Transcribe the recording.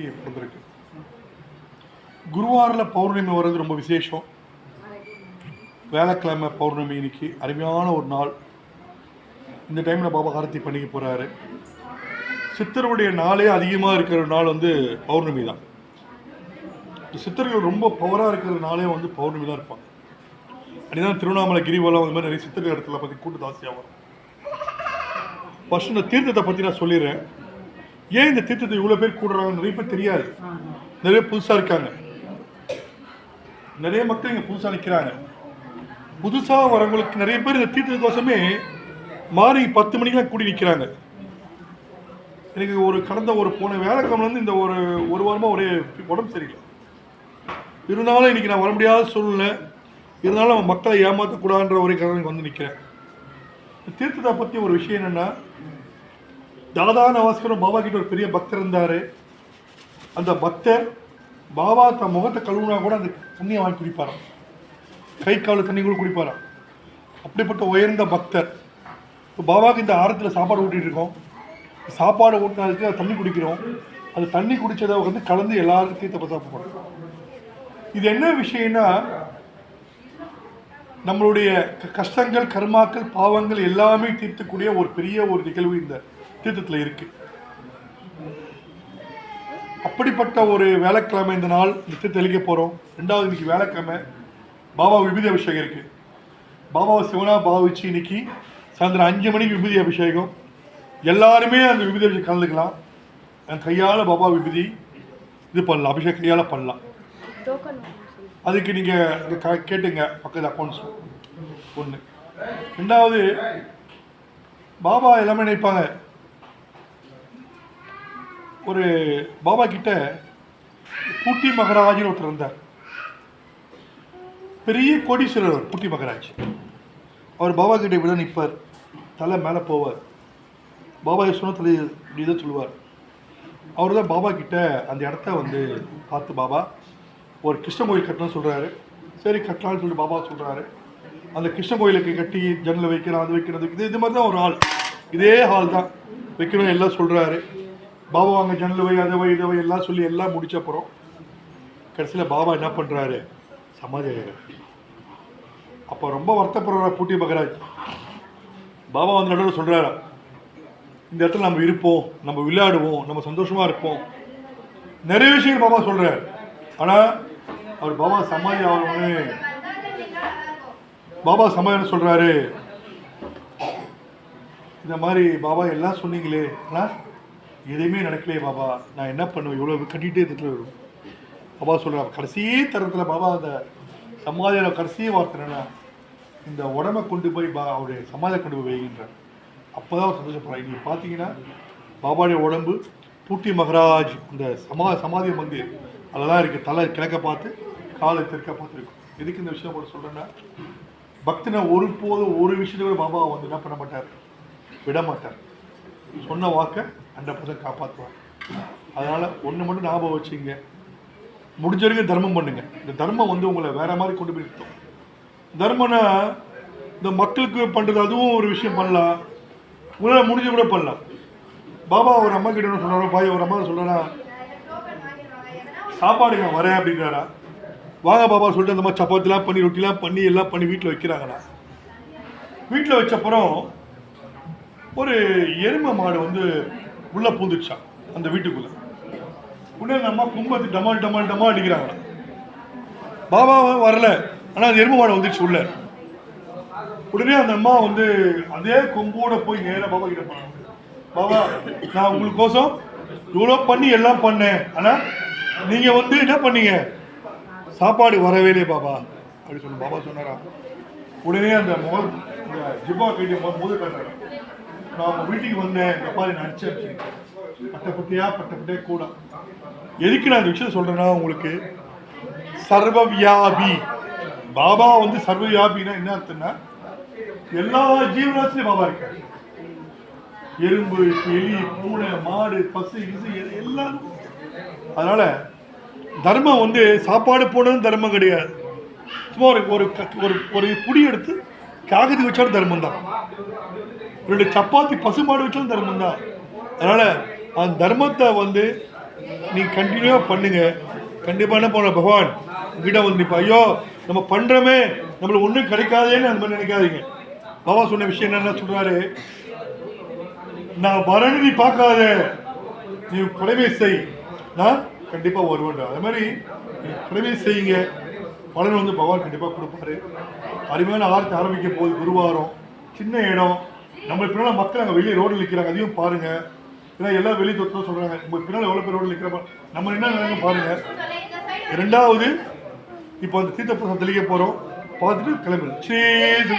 இன்னைக்கு வந்திருக்கு. குருவாரில் பௌர்ணமி வர்றது ரொம்ப விசேஷம். வேலைக்கிழமை பௌர்ணமி இன்னைக்கு அருமையான ஒரு நாள். இந்த டைமில் பாபா ஆரத்தி பண்ணிக்க போகிறாரு சித்தருடைய நாளே அதிகமாக இருக்கிற நாள் வந்து பௌர்ணமி தான். சித்தர்கள் ரொம்ப பவராக இருக்கிற நாளே வந்து பௌர்ணமி தான் இருப்பாங்க. அப்படிதான் திருவண்ணாமலை கிரிவலம் அந்த மாதிரி நிறைய சித்தர்கள் இடத்துல பற்றி கூட்டு ஜாஸ்தியாக வரும். ஃபஸ்ட்டு இந்த தீர்த்தத்தை பற்றி நான் சொல்லிடுறேன். ஏன் இந்த தீர்த்தத்தை இவ்வளோ பேர் கூடுறாங்க நிறைய பேர் தெரியாது. நிறைய புதுசாக இருக்காங்க. நிறைய மக்கள் இங்கே புதுசாக நிற்கிறாங்க புதுசாக வரவங்களுக்கு நிறைய பேர் இந்த தீர்த்தத்துக்கோசமே மாறி பத்து மணிக்கெல்லாம் கூடி நிற்கிறாங்க எனக்கு ஒரு கடந்த ஒரு போன வேலைக்கிழமைலேருந்து இந்த ஒரு ஒரு வாரமாக ஒரே உடம்பு சரியில்லை. இருந்தாலும் இன்றைக்கி நான் வர முடியாத சூழ்நிலை. இருந்தாலும் நம்ம மக்களை ஏமாற்றக்கூடாதுன்ற ஒரே காரணம் வந்து நிற்கிறேன் இந்த தீர்த்தத்தை பற்றி ஒரு விஷயம் என்னென்னா தாதா நவாஸ்கரும் பாபா கிட்ட ஒரு பெரிய பக்தர் இருந்தார். அந்த பக்தர் பாபா தன் முகத்தை கழுவுனா கூட அந்த தண்ணியை வாங்கி குடிப்பாராம். கை கால் தண்ணி கூட குடிப்பாராம். அப்படிப்பட்ட உயர்ந்த பக்தர். இப்போ பாபாவுக்கு இந்த ஆரத்தில் சாப்பாடு ஊட்டிகிட்டு இருக்கோம். சாப்பாடு ஊட்டினதுக்கு அது தண்ணி குடிக்கிறோம். அது தண்ணி குடித்ததை வந்து கலந்து எல்லாருக்கும் தீர்த்த சாப்பிடுறோம் இது என்ன விஷயம்னா நம்மளுடைய கஷ்டங்கள் கர்மாக்கள் பாவங்கள் எல்லாமே தீர்த்துக்கூடிய ஒரு பெரிய ஒரு நிகழ்வு இந்த. தீர்த்தத்தில் இருக்கு. அப்படிப்பட்ட ஒரு வேலைக்கிழமை இந்த நாள் இந்த தீர்த்தம் தெளிக்க போகிறோம் ரெண்டாவது இன்னைக்கு வேலைக்கிழமை. பாபா விபூதி அபிஷேகம் இருக்கு. பாபாவை சிவனா பாவிச்சு இன்னைக்கு சாயந்தரம் அஞ்சு மணிக்கு விபூதி அபிஷேகம். எல்லாருமே அந்த விபூதி அபிஷேகம் கலந்துக்கலாம். என் கையால் பாபா விபூதி இது பண்ணலாம். அபிஷேகம் கையால் பண்ணலாம். அதுக்கு நீங்கள் கேட்டுங்க. பக்கத்து அக்கௌண்ட்ஸ் ஒன்று ரெண்டாவது பாபா எல்லாமே நினைப்பாங்க. ஒரு பாபா கிட்ட பூட்டி மகராஜ்னு ஒருத்தர் இருந்தார். பெரிய கோடீஸ்வரர் அவர், பூட்டி மகராஜ். அவர் பாபா கிட்ட இப்படி தான் நிற்பார் தலை மேலே போவார். பாபா சொன்ன தலை இப்படி தான் சொல்லுவார். அவர் தான் பாபா கிட்ட அந்த இடத்த வந்து பார்த்து பாபா ஒரு கிருஷ்ண கோயில் கட்டணும்னு சொல்கிறாரு சரி கட்டலாம்னு சொல்லிட்டு பாபா சொல்கிறாரு அந்த கிருஷ்ண கோயிலுக்கு கட்டி ஜன்னல் வைக்கிறோம் அது வைக்கிறது இது இது மாதிரி தான் ஒரு ஹால் இதே ஹால் தான். வைக்கணும் எல்லாம் சொல்கிறாரு பாபா அங்கே ஜன்னல் வை அதை வை இதை வை எல்லாம் சொல்லி எல்லாம் முடிச்ச அப்புறம் கடைசியில் பாபா என்ன பண்ணுறாரு சமாதி அப்போ ரொம்ப வருத்தப்படுறார் பூட்டி மகராஜ். பாபா வந்து நடுவில் சொல்கிறாரு இந்த இடத்துல நம்ம இருப்போம் நம்ம விளையாடுவோம் நம்ம சந்தோஷமாக இருப்போம். நிறைய விஷயங்கள் பாபா சொல்கிறார் ஆனால் அவர் பாபா சமாதி ஆகணும்னு பாபா சமாதி சொல்கிறாரு இந்த மாதிரி பாபா எல்லாம் சொன்னீங்களே ஆனால் எதுவுமே நடக்கலையே பாபா. நான் என்ன பண்ணுவேன்? இவ்வளோ கட்டிகிட்டே இருந்துட்டு வரும் பாபா சொல்கிறார் கடைசி தருணத்தில் பாபா அந்த சமாதியோட கடைசி வார்த்தை இந்த உடம்பை கொண்டு போய் பா அவருடைய சமாதியை கொண்டு போய் வைகின்றார் அப்போ தான் சந்தோஷப்படுறாங்க நீங்கள் பார்த்தீங்கன்னா பாபாவுடைய உடம்பு பூட்டி மகராஜ் இந்த சமா சமாதி மந்திர் தான் இருக்குது தலை கிழக்க பார்த்து காலை தெற்க பார்த்துருக்கும் எதுக்கு இந்த விஷயம் கூட சொல்கிறேன்னா பக்தனை ஒருபோதும் ஒரு விஷயத்தை கூட பாபா வந்து என்ன பண்ண மாட்டார்? விட மாட்டார். சொன்ன வாக்கை ஹண்ட்ரட் பர்சன்ட் காப்பாற்றுவார் அதனால் ஒன்று மட்டும் ஞாபகம் வச்சுங்க. முடிஞ்ச வரைக்கும் தர்மம் பண்ணுங்க. இந்த தர்மம் வந்து உங்களை வேற மாதிரி கொண்டு போய் நிறுத்தும். தர்மம்னா இந்த மக்களுக்கு பண்ணுறது அதுவும் ஒரு விஷயம் பண்ணலாம். உங்களால் முடிஞ்ச கூட பண்ணலாம். பாபா ஒரு அம்மா கிட்ட என்ன சொன்னாரோ பாய் ஒரு அம்மா சொல்றாரா? சாப்பாடு நான் வரேன் அப்படிங்கிறாரா? வாங்க பாபா சொல்லிட்டு அந்த மாதிரி சப்பாத்திலாம் பண்ணி ரொட்டிலாம் பண்ணி எல்லாம் பண்ணி வீட்டில் வைக்கிறாங்களா? வீட்டில் வச்சப்புறம் ஒரு எருமை மாடு வந்து உள்ள பூந்துச்சான் அந்த வீட்டுக்குள்ள. உடனே அந்த அம்மா கும்பத்து டமால் டமால் டமால் அடிக்கிறாங்களா. பாபா வரல. ஆனால் அந்த எருமை மாடு வந்துச்சு உள்ள. உடனே அந்த அம்மா வந்து அதே கொம்போட போய் நேரா பாபா கிட்ட போனாங்க. பாபா நான் உங்களுக்கோசம் இவ்வளோ பண்ணி எல்லாம் பண்ணேன். ஆனால் நீங்கள் வந்து என்ன பண்ணீங்க? சாப்பாடு வரவே இல்லையே பாபா. அப்படின்னு சொன்ன பாபா சொன்னாரா. உடனே அந்த முகம் ஜிபா ஜிப்பா முகம் போது கட்டுறாங்க நான் உங்கள் வீட்டுக்கு வந்தேன். இந்த மாதிரி நான் அடிச்சு பட்ட பட்டியா பட்ட கூட. எதுக்கு நான் இந்த விஷயம் சொல்கிறேன்னா உங்களுக்கு சர்வவியாபி. பாபா வந்து சர்வவியாபின்னா என்ன அர்த்தம்னா எல்லா ஜீவராசிலையும் பாபா இருக்காரு. எறும்பு எலி பூனை மாடு பசு இசு எல்லாரும் அதனால தர்மம் வந்து சாப்பாடு போனதும் தர்மம் கிடையாது. சும்மா ஒரு ஒரு க- ஒரு ஒரு புடி எடுத்து காகத்துக்கு வச்சாலும் தர்மம் தான் ரெண்டு சப்பாத்தி பசுமாடு வச்சாலும் தர்மம் தான் அதனால் அந்த தர்மத்தை வந்து நீ கண்டினியூவாக பண்ணுங்க. கண்டிப்பாக என்ன பண்ண பகவான்? உங்ககிட்ட வந்து இப்போ ஐயோ நம்ம பண்ணுறோமே நம்மளுக்கு ஒன்றும் கிடைக்காதேன்னு அந்த மாதிரி நினைக்காதீங்க. பாபா சொன்ன விஷயம் என்னென்ன சொல்கிறாரு நான் வரேன்னு நீ பார்க்காத. நீ கடமை செய். நான் கண்டிப்பாக வருவேன் அதே மாதிரி நீ கடமை செய்யுங்க. பலன் வந்து பகவான் கண்டிப்பாக கொடுப்பாரு. அருமையான ஆர்த்தி ஆரம்பிக்க போகுது குருவாரம். சின்ன இடம். நம்ம பின்னால் மக்கள் அங்கே வெளியே ரோடில் நிற்கிறாங்க அதையும் பாருங்க. ஏன்னா எல்லா வெளியே தொத்தம் சொல்கிறாங்க நம்ம பின்னால் எவ்வளோ பேர் ரோடில் நிற்கிறப்ப நம்ம என்ன நினைக்க பாருங்க. ரெண்டாவது இப்போ அந்த தீர்த்த பிரசாத் தெளிக்க போகிறோம் பார்த்துட்டு கிளம்புது சரி